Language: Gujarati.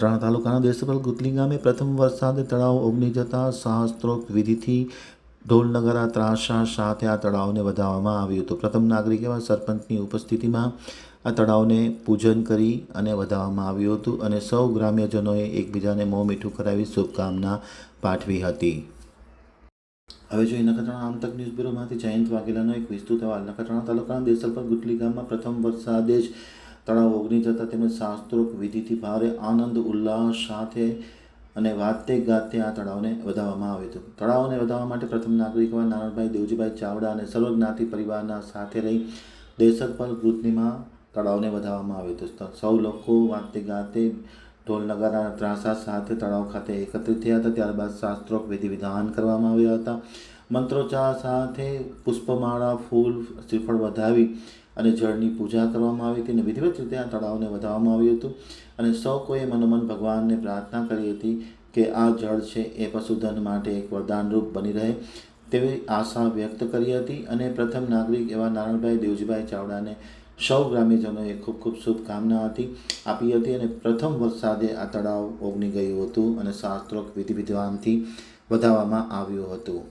તાલુકાના દેશપલ ગુતલી ગામે પ્રથમ વરસાદે તળાવ ઓગની જતા સહસ્ત્રોત વિધિથી ઢોલ નગરા ત્રાસા સાથે આ તળાવને વધાવવામાં આવ્યું હતું. પ્રથમ નાગરિક એવા સરપંચની ઉપસ્થિતિમાં આ તળાવને પૂજન કરી અને વધાવવામાં આવ્યું હતું અને સૌ ગ્રામ્યજનોએ એકબીજાને મોં મીઠું કરાવી શુભકામના પાઠવી હતી. હવે જોઈએ નખત્રાણા આમતક ન્યૂઝ બ્યુરોમાંથી જયંત વાઘેલાનો એક વિસ્તૃત અહેવાલ. નખત્રાણા તાલુકાના દેસલપર ગુટલી ગામમાં પ્રથમ વરસાદે જ તળાવ ઓગની જતા તેમણે શાસ્ત્રોક વિધિથી ભારે આનંદ, ઉલ્લાસ સાથે અને વાતે ગાતે આ તળાવને વધાવવામાં આવ્યું હતું તળાવને વધાવવા માટે પ્રથમ નાગરિક એવા નારણભાઈ દેવજીભાઈ ચાવડા અને સર્વજ્ઞાતિ પરિવારના સાથે રહી દેશકપર ગુટલીમાં તળાવને વધાવવામાં આવ્યું હતું સૌ લોકો વાતે ગાતે ઢોલ નગારાના ત્રાસા સાથે તળાવ ખાતે એકત્રિત થયા હતા. ત્યારબાદ શાસ્ત્રોક વિધિ વિધાન કરવામાં આવ્યા હતા. મંત્રોચ્ચાર સાથે પુષ્પમાળા, ફૂલ, શ્રીફળ વધાવી અને જળની પૂજા કરવામાં આવી હતી અને વિધિવત રીતે આ તળાવને વધાવવામાં આવ્યું હતું. અને સૌ કોઈએ મનોમન ભગવાનને પ્રાર્થના કરી હતી કે આ જળ છે એ પશુધન માટે એક વરદાનરૂપ બની રહે તેવી આશા વ્યક્ત કરી હતી. અને પ્રથમ નાગરિક એવા નારાયણભાઈ દેવજીભાઈ ચાવડાને સૌ ગ્રામ્યજનોએ ખૂબ ખૂબ શુભકામના હતી, આપી હતી અને પ્રથમ વરસાદે આ તળાવ ઓગની ગયું હતું અને શાસ્ત્રોક વિધિ વિધવાનથી વધાવવામાં આવ્યું હતું.